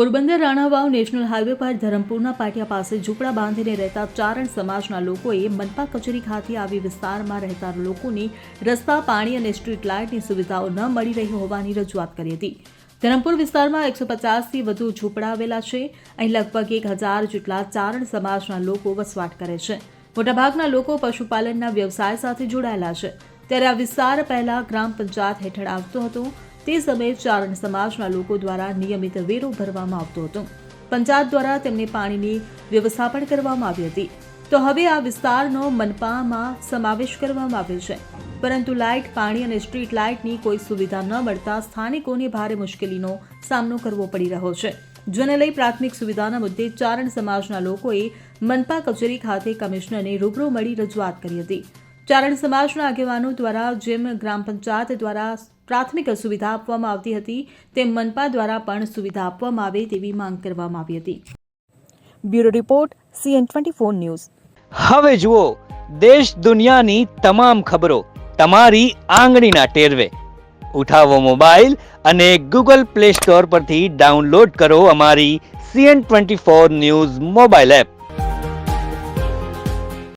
Porbandar Ranavav national highway પર ધરમપુરના પાટિયા પાસે ઝૂંપડા બાંધીને રહેતા ચારણ સમાજના લોકોએ મનપા કચેરી ખાતે આવી વિસ્તારમાં રહેતા લોકોને રસ્તા, પાણી અને સ્ટ્રીટ લાઇટની સુવિધાઓ ન મળી રહી હોવાની રજૂઆત કરી હતી. ધરમપુર વિસ્તારમાં એકસો પચાસથી વધુ ઝૂંપડા આવેલા છે. અહીં લગભગ એક હજાર જેટલા ચારણ સમાજના લોકો વસવાટ કરે છે. મોટાભાગના લોકો પશુપાલનના વ્યવસાય સાથે જોડાયેલા છે. ત્યારે આ વિસ્તાર પહેલા ગ્રામ પંચાયત હેઠળ આવતો હતો. તે સમયે ચારણ સમાજના લોકો દ્વારા નિયમિત વેરો ભરવામાં આવતો હતો. પંચાયત દ્વારા તેમને પાણીની વ્યવસ્થા પણ કરવામાં આવી હતી. તો હવે આ વિસ્તારનો મનપામાં સમાવેશ કરવામાં આવ્યો છે. પરંતુ લાઇટ, પાણી અને સ્ટ્રીટ લાઇટની કોઈ સુવિધા ન મળતા સ્થાનિકોને ભારે મુશ્કેલીનો સામનો કરવો પડી રહ્યો છે. જેને લઈ પ્રાથમિક સુવિધાના મુદ્દે ચારણ સમાજના લોકોએ મનપા કચેરી ખાતે કમિશનરને રૂબરૂ મળી રજૂઆત કરી હતી. ચારણ સમાજના આગેવાનો દ્વારા જેમ ગ્રામ પંચાયત દ્વારા પ્રાથમિક સુવિધા આપવામાં આવતી હતી. તેમ મનપા દ્વારા પણ સુવિધા આપવામાં આવે તેવી માંગ કરવામાં આવી હતી. Bureau report CN twenty four news. હવે જુઓ દેશ દુનિયાની તમામ ખબરો તમારી આંગળીના ટેરવે. ઉઠાવો મોબાઈલ અને ગૂગલ પ્લે સ્ટોર પરથી ડાઉનલોડ કરો અમારી CN twenty four news mobile app.